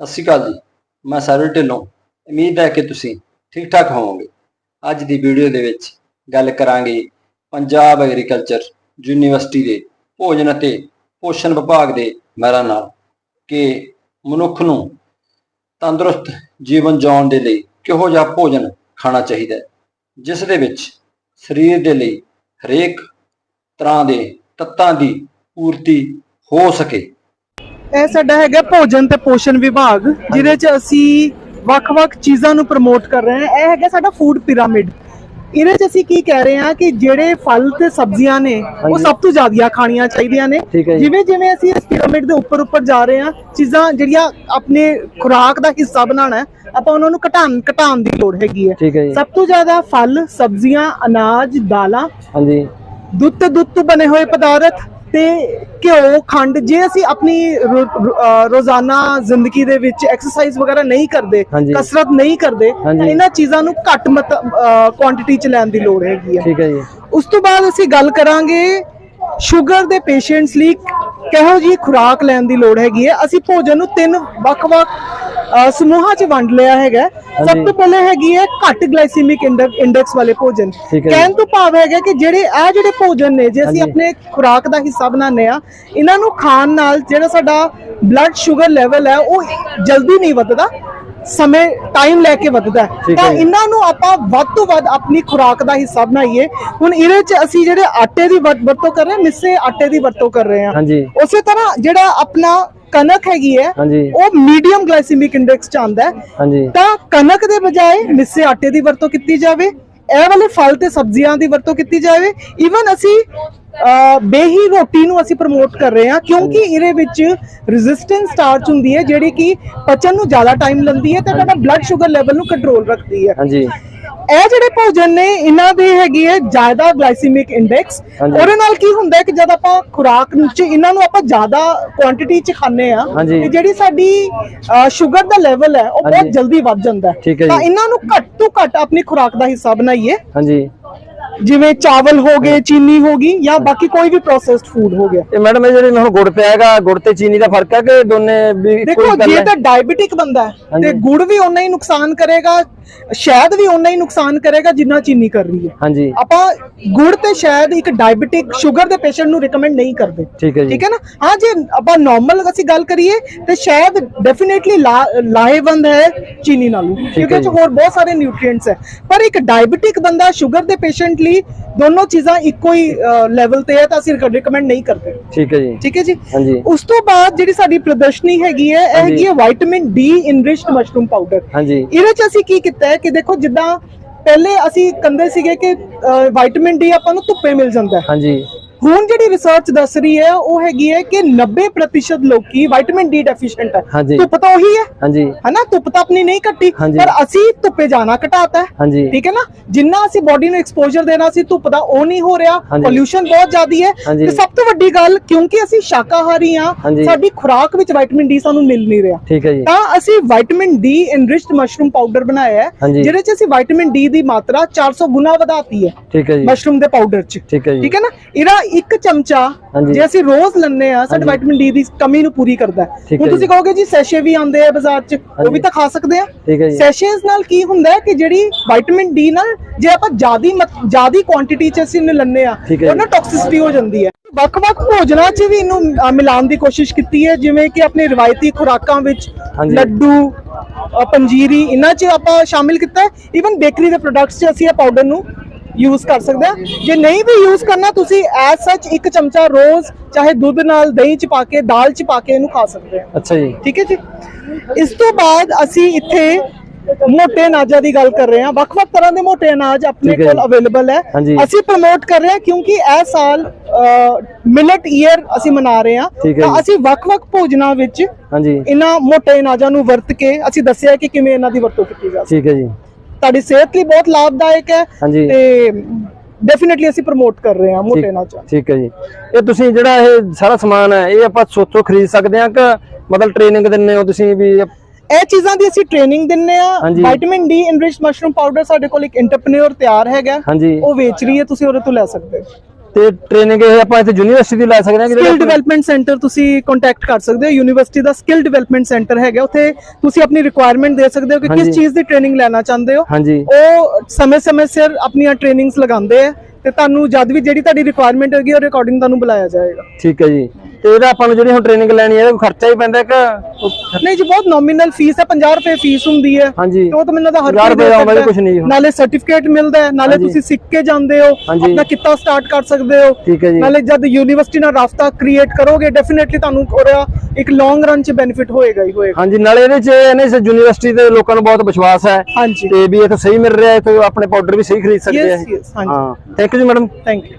ਸਤਿ ਸ਼੍ਰੀ ਅਕਾਲ ਜੀ। ਮੈਂ ਸਰਵਰ ਢਿੱਲੋਂ। ਉਮੀਦ ਹੈ ਕਿ ਤੁਸੀਂ ਠੀਕ ਠਾਕ ਹੋਵੋਗੇ। ਅੱਜ ਦੀ ਵੀਡੀਓ ਦੇ ਵਿੱਚ ਗੱਲ ਕਰਾਂਗੇ ਪੰਜਾਬ ਐਗਰੀਕਲਚਰ ਯੂਨੀਵਰਸਿਟੀ ਦੇ ਭੋਜਨ ਅਤੇ ਪੋਸ਼ਣ ਵਿਭਾਗ ਦੇ ਮੈਰਾ ਨਾਲ ਕਿ ਮਨੁੱਖ ਨੂੰ ਤੰਦਰੁਸਤ ਜੀਵਨ ਜਿਉਣ ਦੇ ਲਈ ਕਿਹੋ ਜਿਹਾ ਭੋਜਨ ਖਾਣਾ ਚਾਹੀਦਾ ਹੈ, ਜਿਸ ਦੇ ਵਿੱਚ ਸਰੀਰ ਦੇ ਲਈ ਹਰੇਕ ਤਰ੍ਹਾਂ ਦੇ ਤੱਤਾਂ ਦੀ ਪੂਰਤੀ ਹੋ ਸਕੇ। ਇਹ ਸਾਡਾ ਹੈਗਾ ਭੋਜਨ ਤੇ ਪੋਸ਼ਣ ਵਿਭਾਗ ਜਿਹਦੇ ਚ ਅਸੀਂ ਵੱਖ-ਵੱਖ ਚੀਜ਼ਾਂ ਨੂੰ ਪ੍ਰਮੋਟ ਕਰ ਰਹੇ ਹਾਂ। ਇਹ ਹੈਗਾ ਸਾਡਾ ਫੂਡ ਪਿਰਾਮਿਡ ਇਹਦੇ ਚ ਅਸੀਂ ਕੀ ਕਹਿ ਰਹੇ ਹਾਂ ਕਿ ਜਿਹੜੇ ਫਲ ਤੇ ਸਬਜ਼ੀਆਂ ਨੇ ਉਹ। ਸਭ ਤੋਂ ਜ਼ਿਆਦਾ ਖਾਣੀਆਂ ਚਾਹੀਦੀਆਂ ਨੇ। ਠੀਕ ਹੈ ਜੀ। ਜਿਵੇਂ ਜਿਵੇਂ ਅਸੀਂ ਇਸ ਪਿਰਾਮਿਡ ਦੇ ਉੱਪਰ ਉੱਪਰ ਜਾ ਰਹੇ ਹਾਂ ਚੀਜ਼ਾਂ ਜਿਹੜੀਆਂ ਆਪਣੇ ਖੁਰਾਕ ਦਾ ਹਿੱਸਾ ਬਣਾਉਣਾ ਹੈ ਆਪਾਂ ਉਹਨਾਂ ਨੂੰ ਘਟਾਉਣ ਘਟਾਉਣ ਦੀ ਲੋੜ ਹੈਗੀ ਹੈ। ਠੀਕ ਹੈ ਜੀ। ਸਭ ਤੋਂ ਜ਼ਿਆਦਾ ਫਲ ਸਬਜ਼ੀਆਂ ਅਨਾਜ ਦਾਲਾਂ ਹਾਂਜੀ। ਦੁੱਧ ਤੇ ਦੁੱਧ ਤੋਂ ਬਣੇ ਹੋਏ ਪਦਾਰਥ ਤੇ ਘਿਓ ਖੰਡ ਜੇ ਅਸੀਂ ਆਪਣੀ ਰੋਜ਼ਾਨਾ ਜ਼ਿੰਦਗੀ ਦੇ ਵਿੱਚ ਐਕਸਰਸਾਈਜ਼ ਵਗੈਰਾ ਨਹੀਂ ਕਰਦੇ। ਕਸਰਤ ਨਹੀਂ ਕਰਦੇ। ਇਹਨਾਂ ਚੀਜ਼ਾਂ ਨੂੰ ਘੱਟ ਕੁਆਂਟੀਟੀ ਚ ਲੈਣ ਦੀ ਲੋੜ ਹੈਗੀ ਹੈ ਠੀਕ ਹੈ ਜੀ ਉਸ ਤੋਂ ਬਾਅਦ ਅਸੀਂ ਗੱਲ ਕਰਾਂਗੇ ਸ਼ੂਗਰ ਦੇ ਪੇਸ਼ੈਂਟਸ ਲਈ ਕਿਹੋ ਜੀ ਖੁਰਾਕ ਲੈਣ ਦੀ ਲੋੜ ਹੈਗੀ ਹੈ ਅਸੀਂ ਭੋਜਨ ਨੂੰ ਤਿੰਨ ਵੱਖ-ਵੱਖ ਸਮੂਹਾਂ 'ਚ ਵੰਡ ਲਿਆ ਹੈਗਾ। ਸਭ। ਤੋਂ ਪਹਿਲੇ ਹੈਗੀ ਹੈ ਘੱਟ ਗਲਾਈਸੀਮਿਕ ਇੰਡੈਕਸ ਵਾਲੇ ਭੋਜਨ। ਕਹਿਣ ਤੋਂ ਭਾਵ ਹੈਗਾ ਕਿ ਜਿਹੜੇ ਆ ਜਿਹੜੇ ਭੋਜਨ ਨੇ ਜੇ ਅਸੀਂ। ਆਪਣੇ ਖੁਰਾਕ ਦਾ ਹਿੱਸਾ ਬਣਾਉਂਦੇ ਆ ਇਹਨਾਂ ਨੂੰ ਖਾਣ ਨਾਲ ਜਿਹੜਾ ਸਾਡਾ ਬਲੱਡ ਸ਼ੂਗਰ ਲੈਵਲ ਹੈ ਉਹ ਜਲਦੀ ਨਹੀਂ ਵੱਧਦਾ ਸਮੇਂ ਟਾਈਮ ਲੈ ਕੇ ਵੱਧਦਾ ਤਾਂ। ਇਹਨਾਂ ਨੂੰ ਆਪਾਂ ਵੱਧ ਤੋਂ ਵੱਧ ਆਪਣੀ ਖੁਰਾਕ ਦਾ ਹਿੱਸਾ ਬਣਾਈਏ। ਹੁਣ ਇਹਦੇ ਚ ਅਸੀਂ ਜਿਹੜੇ ਆਟੇ ਦੀ ਵਰ- ਵਰਤੋਂ ਕਰ ਰਹੇ ਹਾਂ ਮਿੱਸੇ ਆਟੇ ਦੀ ਵਰਤੋਂ ਕਰ ਰਹੇ ਹਾਂ। ਉਸੇ ਤਰ੍ਹਾਂ ਜਿਹੜਾ ਆਪਣਾ ਕਣਕ ਹੈਗੀ ਹੈ ਹਾਂਜੀ। ਉਹ ਮੀਡੀਅਮ ਗਲਾਈਸੀਮਿਕ ਇੰਡੈਕਸ ਚ ਆਉਂਦਾ ਹੈ। ਹਾਂਜੀ। ਤਾਂ ਕਣਕ ਦੇ ਬਜਾਏ ਮਿੱਸੇ ਆਟੇ ਦੀ ਵਰਤੋਂ ਕੀਤੀ ਜਾਵੇ ਇਹ ਵਾਲੇ ਫਲ ਤੇ ਸਬਜ਼ੀਆਂ ਦੀ ਵਰਤੋਂ ਕੀਤੀ ਜਾਵੇ। ਈਵਨ ਅਸੀਂ ਬੇਹੀ ਰੋਟੀ ਨੂੰ ਅਸੀਂ ਪ੍ਰਮੋਟ ਕਰ ਰਹੇ ਹਾਂ ਕਿਉਂਕਿ ਇਹਦੇ ਵਿੱਚ ਰੈਜ਼ਿਸਟੈਂਸ ਸਟਾਰਚ ਹੁੰਦੀ ਹੈ ਜਿਹੜੀ ਕਿ ਪਚਣ ਨੂੰ ਜ਼ਿਆਦਾ ਟਾਈਮ ਲੈਂਦੀ ਹੈ ਤੇ ਤੁਹਾਡਾ ਬਲੱਡ ਸ਼ੂਗਰ ਲੈਵਲ ਨੂੰ ਕੰਟਰੋਲ ਰੱਖਦੀ ਹੈ। ਹਾਂਜੀ। ਇਹ ਜਿਹੜੇ ਭੋਜਨ ਨੇ ਇਹਨਾਂ ਦੇ ਹੈਗੀ ਹੈ ਜ਼ਿਆਦਾ ਗਲਾਈਸੀਮਿਕ ਇੰਡੈਕਸ ਹਾਂਜੀ। ਉਹਦੇ ਨਾਲ ਕੀ ਹੁੰਦਾ ਹੈ ਕਿ ਜਦ ਆਪਾਂ ਖੁਰਾਕ ਵਿੱਚ ਇਹਨਾਂ ਨੂੰ ਆਪਾਂ ਜ਼ਿਆਦਾ ਕੁਆਂਟੀਟੀ ਚ ਖਾਂਦੇ ਆ ਹਾਂਜੀ। ਤੇ ਜਿਹੜੀ ਸਾਡੀ ਸ਼ੂਗਰ ਦਾ ਲੈਵਲ ਹੈ ਉਹ ਬਹੁਤ ਹਾਂਜੀ। ਜਲਦੀ ਵੱਧ ਜਾਂਦਾ ਹੈ ਠੀਕ ਹੈ ਤਾਂ। ਇਹਨਾਂ ਨੂੰ ਘੱਟ ਤੋਂ ਘੱਟ ਆਪਣੀ ਖੁਰਾਕ ਦਾ ਹਿੱਸਾ ਬਣਾਈਏ ਹਾਂਜੀ ਜਿਵੇਂ ਚਾਵਲ ਹੋ ਗਏ ਚੀਨੀ ਹੋ ਗਈ ਜਾਂ ਬਾਕੀ ਕੋਈ ਵੀ ਪ੍ਰੋਸੈਸਡ ਫੂਡ ਹੋ ਗਿਆ ਇਹ ਮੈਡਮ ਇਹ ਜਿਹੜੇ ਹੁਣ ਗੁੜ ਪਿਆ ਹੈਗਾ ਗੁੜ ਤੇ ਚੀਨੀ ਦਾ ਫ਼ਰਕ ਹੈ ਕਿ ਦੋਨੇ ਵੀ ਇੱਕੋ ਦੇਖੋ ਹੀ ਗੱਲ ਜੇ ਹੈ ਤਾਂ ਡਾਇਬੀਟਿਕ ਬੰਦਾ ਹੈ ਤੇ ਹਾਂਜੀ। ਗੁੜ ਵੀ ਓਨਾ ਹੀ ਨੁਕਸਾਨ ਕਰੇਗਾ ਸ਼ਾਇਦ ਵੀ ਉਹਨਾਂ ਹੀ ਨੁਕਸਾਨ ਕਰੇਗਾ ਜਿੰਨਾ ਚੀਨੀ ਕਰ ਰਹੀ ਹੈ। ਹਾਂਜੀ। ਆਪਾਂ ਗੁੜ ਤੇ ਸ਼ਾਇਦ ਇੱਕ ਡਾਇਬੀਟਿਕ ਸ਼ੂਗਰ ਦੇ ਪੇਸ਼ੈਂਟ ਨੂੰ ਰეკਮੈਂਡ ਨਹੀਂ ਕਰਦੇ। ਠੀਕ ਹੈ ਜੀ। ਠੀਕ ਹੈ ਨਾ? ਹਾਂ ਜੇ ਆਪਾਂ ਨਾਰਮਲ ਅਸੀਂ ਗੱਲ ਕਰੀਏ ਤੇ ਸ਼ਾਇਦ ਡੈਫੀਨਿਟਲੀ ਲਾਹੇਵੰਦ ਹੈ ਚੀਨੀ ਨਾਲੋਂ। ਕਿਉਂਕਿ ਇਹ ਹੋਰ ਬਹੁਤ ਸਾਰੇ ਨਿਊਟ੍ਰੀਐਂਟਸ ਹੈ। ਪਰ ਇੱਕ ਡਾਇਬੀਟਿਕ ਬੰਦਾ ਸ਼ੂਗਰ ਦੇ ਪੇਸ਼ੈਂਟ ਲਈ ਦੋਨੋਂ ਚੀਜ਼ਾਂ ਇੱਕੋ ਹੀ ਲੈਵਲ ਤੇ ਹੈ ਤਾਂ ਅਸੀਂ ਰეკਮੈਂਡ ਨਹੀਂ ਕਰਦੇ। ਠੀਕ ਹੈ ਜੀ। ਠੀਕ ਹੈ ਜੀ? ਹਾਂਜੀ। ਉਸ ਤੋਂ ਬਾਅਦ ਜਿਹੜੀ ਸਾਡੀ ਪ੍ਰਦਰਸ਼ਨੀ ਹੈਗੀ ਹੈ ਇਹ ਹੈਗੀ ਹੈ vitamin D enriched mushroom powder ਹਾਂਜੀ। ਇਹਦੇ ਚ ਅਸੀਂ ਕੀ ਕੀਤਾ ਹੈ ਕਿ ਦੇਖੋ ਜਿੱਦਾਂ ਪਹਿਲੇ ਅਸੀਂ ਕੰਦੇ ਸੀਗੇ ਕਿ ਵਿਟਾਮਿਨ ਡੀ ਆਪਾਂ ਨੂੰ ਧੁੱਪੇ ਮਿਲ ਜਾਂਦਾ ਹੈ। ਹਾਂਜੀ। ਹੁਣ ਜਿਹੜੀ ਰਿਸਰਚ ਦੱਸ ਰਹੀ ਹੈ ਉਹ ਹੈਗੀ ਹੈ ਕਿ 90% ਲੋਕੀ ਵਿਟਾਮਿਨ ਡੀ ਡੈਫੀਸ਼ੀਐਂਟ ਹੈ। ਧੁੱਪ ਤਾਂ ਉਹੀ ਹੈ। ਹਾਂਜੀ। ਹਨਾ? ਧੁੱਪ ਤਾਂ ਆਪਣੀ ਨਹੀਂ ਹਾਂਜੀ। ਪਰ ਅਸੀਂ ਧੁੱਪੇ ਜਾਣਾ ਘਟਾਤਾ ਹੈ। ਠੀਕ ਹੈ ਨਾ? ਜਿੰਨਾ ਅਸੀਂ ਬਾਡੀ ਨੂੰ ਐਕਸਪੋਜ਼ਰ ਦੇਣਾ ਸੀ ਧੁੱਪ ਦਾ ਉਹ ਨਹੀਂ ਹੋ ਰਿਹਾ। ਹਾਂਜੀ। ਪੋਲਿਊਸ਼ਨ ਬਹੁਤ ਜ਼ਿਆਦੀ ਹੈ। ਤੇ ਸਭ ਤੋਂ ਵੱਡੀ ਗੱਲ ਕਿਉਂਕਿ ਅਸੀਂ ਸ਼ਾਕਾਹਾਰੀ ਹਾਂਜੀ। ਸਾਡੀ ਖੁਰਾਕ ਵਿੱਚ ਵਿਟਾਮਿਨ ਡੀ ਸਾਨੂੰ ਮਿਲ ਨਹੀਂ ਰਿਹਾ। ਠੀਕ ਹੈ ਜੀ। ਤਾਂ ਅਸੀਂ vitamin D enriched mushroom powder ਬਣਾਇਆ ਹੈ। ਜਿਹਦੇ ਚ ਅਸੀਂ ਵਿਟਾਮਿਨ ਡੀ ਦੀ ਮਾਤਰਾ 400 ਗੁਣਾ ਵਧਾਤੀ ਹੈ। ਠੀਕ ਹੈ ਜੀ। ਮਸ਼ਰੂਮ ਦੇ ਪਾਊਡਰ ਚ। ਠੀਕ ਹੈ ਜੀ। ਠੀਕ ਹੈ ਨਾ? ਇਹਦਾ ਇੱਕ ਚਮਚਾ ਹਾਂਜੀ। ਜੇ ਅਸੀਂ ਰੋਜ਼ ਲੈਂਦੇ ਆ ਸਾਡੇ ਹਾਂਜੀ। ਵਿਟਾਮਿਨ ਡੀ ਦੀ ਕਮੀ ਨੂੰ ਪੂਰੀ ਕਰਦਾ ਹੈ ਠੀਕ ਹੁਣ ਤੁਸੀਂ ਜੀ। ਕਹੋਗੇ ਜੀ ਸੈਸ਼ੇ ਵੀ ਆਉਂਦੇ ਆ ਬਾਜ਼ਾਰ 'ਚ ਉਹ ਵੀ ਹਾਂਜੀ। ਤਾਂ ਖਾ ਸਕਦੇ ਆ ਠੀਕ ਹੈ ਜੀ ਸੈਸ਼ੇਸ ਨਾਲ ਕੀ ਹੁੰਦਾ ਹੈ ਕਿ ਜਿਹੜੀ ਵਿਟਾਮਿਨ ਡੀ ਨਾਲ ਜੇ ਆਪਾਂ ਜਿਆਦੀ ਜਿਆਦੀ ਕੁਆਂਟੀਟੀ 'ਚ ਅਸੀਂ ਇਹਨੂੰ ਲੈਂਦੇ ਆ ਠੀਕ ਹੈ ਉਹ ਨਾ ਟੌਕਸਿਸਿਟੀ ਹੋ ਜਾਂਦੀ ਹੈ ਵੱਖ-ਵੱਖ ਭੋਜਨਾਂ 'ਚ ਵੀ ਇਹਨੂੰ ਅ, ਮਿਲਾਉਣ ਦੀ ਕੋਸ਼ਿਸ਼ ਕੀਤੀ ਹੈ ਜਿਵੇਂ ਕਿ ਆਪਣੇ ਰਵਾਇਤੀ ਖੁਰਾਕਾਂ ਵਿੱਚ ਹਾਂਜੀ। ਲੱਡੂ ਅ, ਪੰਜੀਰੀ ਇਹਨਾਂ 'ਚ ਆਪਾਂ ਸ਼ਾਮਿਲ ਕੀਤਾ ਹੈ ਈਵਨ ਬੇਕਰੀ ਦੇ ਪ੍ਰੋਡਕਟਸ 'ਚ ਅਸੀਂ ਇਹ ਪਾਊਡਰ ਨੂੰ ਯੂਜ਼ ਕਰ ਸਕਦਾ ਜੇ ਨਹੀਂ ਵੀ ਯੂਜ਼ ਕਰਨਾ ਤੁਸੀਂ ਐਸ ਸੱਚ ਇੱਕ ਚਮਚਾ ਰੋਜ਼ ਚਾਹੇ ਦੁੱਧ ਨਾਲ ਦਹੀਂ ਚ ਪਾ ਕੇ ਦਾਲ ਚ ਪਾ ਕੇ ਇਹਨੂੰ ਖਾ ਸਕਦੇ ਹੋ ਅੱਛਾ ਜੀ। ਠੀਕ ਹੈ ਜੀ? ਇਸ ਤੋਂ ਬਾਅਦ ਅਸੀਂ ਇੱਥੇ ਮੋਟੇ ਅਨਾਜਾਂ ਦੀ ਗੱਲ ਕਰ ਰਹੇ ਹਾਂ। ਵੱਖ-ਵੱਖ ਤਰ੍ਹਾਂ ਦੇ ਮੋਟੇ ਅਨਾਜ ਆਪਣੇ ਕੋਲ ਅਵੇਲੇਬਲ ਹੈ। ਅਸੀਂ ਪ੍ਰਮੋਟ ਕਰ ਰਹੇ ਹਾਂ ਕਿਉਂਕਿ ਇਹ ਸਾਲ ਮਿਲਟ ਈਅਰ ਅਸੀਂ ਮਨਾ ਰਹੇ ਹਾਂ। ਅਸੀਂ ਵੱਖ-ਵੱਖ ਭੋਜਨਾਂ ਵਿੱਚ ਇਹਨਾਂ ਮੋਟੇ ਅਨਾਜਾਂ ਨੂੰ ਵਰਤ ਕੇ ਅਸੀਂ ਦੱਸਿਆ ਕਿ ਕਿਵੇਂ ਇਹਨਾਂ ਦੀ ਵਰਤੋਂ ਕੀਤੀ ਜਾ ਹੈ। ਠੀਕ ਹੈ ਜੀ। ਤੁਹਾਡੀ ਸਿਹਤ ਲਈ ਬਹੁਤ ਲਾਭਦਾਇਕ ਹੈ ਹਾਂਜੀ। ਤੇ ਡੈਫੀਨਿਟਲੀ ਅਸੀਂ ਪ੍ਰਮੋਟ ਕਰ ਰਹੇ ਹਾਂ ਠੀਕ- ਅਨਾਜਾਂ ਠੀਕ ਹੈ ਜੀ। ਇਹ ਤੁਸੀਂ ਜਿਹੜਾ ਇਹ ਸਾਰਾ ਸਮਾਨ ਹੈ ਇਹ ਆਪਾਂ ਸੋਚੋ ਖਰੀਦ ਸਕਦੇ ਹਾਂ ਕਿ ਮਤਲਬ ਟ੍ਰੇਨਿੰਗ ਦਿੰਨੇ ਹੋ ਤੁਸੀਂ ਵੀ ਇਹ ਚੀਜ਼ਾਂ ਦੀ ਅਸੀਂ ਟ੍ਰੇਨਿੰਗ ਦਿੰਨੇ ਆ। Vitamin D enriched mushroom powder ਸਾਡੇ ਕੋਲ ਇੱਕ ਐਂਟਰਪ੍ਰੀਨਿਓਰ ਤਿਆਰ ਹੈਗਾ। ਉਹ ਵੇਚ ਰਹੀ ਹੈ ਤੁਸੀਂ ਉਹਦੇ ਤੋਂ ਲੈ ਸਕਦੇ ਹੋ। ਤੇ ਟ੍ਰੇਨਿੰਗ ਇਹ ਆਪਾਂ ਇੱਥੇ ਯੂਨੀਵਰਸਿਟੀ ਦੀ ਲੈ ਸਕਦੇ ਹਾਂ ਕਿ ਸਕਿੱਲ ਡਿਵੈਲਪਮੈਂਟ ਸੈਂਟਰ ਤੁਸੀਂ ਕੰਟੈਕਟ ਕਰ ਸਕਦੇ ਹੋ। ਯੂਨੀਵਰਸਿਟੀ ਦਾ ਸਕਿੱਲ ਡਿਵੈਲਪਮੈਂਟ ਸੈਂਟਰ ਹੈਗਾ। ਉੱਥੇ ਤੁਸੀਂ ਆਪਣੀ ਰਿਕੁਆਇਰਮੈਂਟ ਦੇ ਸਕਦੇ ਹੋ ਕਿ ਕਿਸ। ਚੀਜ਼ ਦੀ ਟ੍ਰੇਨਿੰਗ ਲੈਣਾ ਚਾਹੁੰਦੇ ਹੋ। ਹਾਂਜੀ। ਉਹ ਸਮੇਂ-ਸਮੇਂ ਸਿਰ ਆਪਣੀਆਂ ਟ੍ਰੇਨਿੰਗਸ ਲਗਾਉਂਦੇ ਆ ਤੇ ਤੁਹਾਨੂੰ ਜਦ ਵੀ ਜਿਹੜੀ ਤੁਹਾਡੀ ਰਿਕੁਆਇਰਮੈਂਟ ਹੋਏਗੀ ਉਹ ਰਿਕਾਰਡਿੰਗ ਤੁਹਾਨੂੰ ਬੁਲਾਇਆ ਜਾਏਗਾ। ਠੀਕ ਹੈ ਜੀ। ਤੇ ਇਹਦਾ ਆਪਾਂ ਨੂੰ ਜਿਹੜੀ ਹੁਣ ਟ੍ਰੇਨਿੰਗ ਲੈਣੀ ਹੈ ਇਹਦਾ ਕੋਈ ਖਰਚਾ ਹੀ ਪੈਂਦਾ ਕਿ ਨਹੀਂ ਜੀ ਬਹੁਤ ਨੋਮੀਨਲ ਫੀਸ ਹੈ 50 ਰੁਪਏ ਫੀਸ ਹੁੰਦੀ ਹੈ। ਹਾਂਜੀ। ਤੇ ਉਹ ਤਾਂ ਮੈਨੂੰ ਲੱਗਦਾ ਹਰ 50 ਕੋਈ ਦੇ ਰੁਪਏ ਆਉਂਦਾ। ਕੁਛ ਨਹੀਂ। ਨਾਲੇ ਸਰਟੀਫਿਕੇਟ ਮਿਲਦਾ ਹੈ ਨਾਲੇ। ਤੁਸੀਂ ਸਿੱਖ ਕੇ ਜਾਂਦੇ ਹੋ। ਆਪਣਾ ਕਿੱਤਾ ਸਟਾਰਟ ਕਰ ਸਕਦੇ ਹੋ। ਨਾਲੇ ਜਦ ਯੂਨੀਵਰਸਿਟੀ ਨਾਲ ਰਾਫਤਾ ਕ੍ਰੀਏਟ ਕਰੋਗੇ ਡੈਫੀਨਿਟਲੀ ਤੁਹਾਨੂੰ ਉਹਦਾ ਇੱਕ ਲੌਂਗ ਰਨ ਚ ਬੈਨੀਫਿਟ ਹੋਏਗਾ ਹੀ ਹੋਏਗਾ। ਹਾਂਜੀ ਨਾਲੇ ਇਹਦੇ ਚ ਇਹਨੇ ਯੂਨੀਵਰਸਿਟੀ ਦੇ ਲੋਕਾਂ ਨੂੰ ਬਹੁਤ ਵਿਸ਼ਵਾਸ ਹੈ। ਤੇ ਵੀ ਇੱਥੇ ਸਹੀ ਮਿਲ ਰਿਹਾ ਹੈ ਤੇ ਆਪਣੇ ਪਾਊਡਰ ਵੀ ਸਹੀ ਖਰੀਦ ਸਕਦੇ ਆ। ਹਾਂ। ਥੈਂਕ ਯੂ ਜੀ ਮੈਡਮ ਥੈਂਕ ਯੂ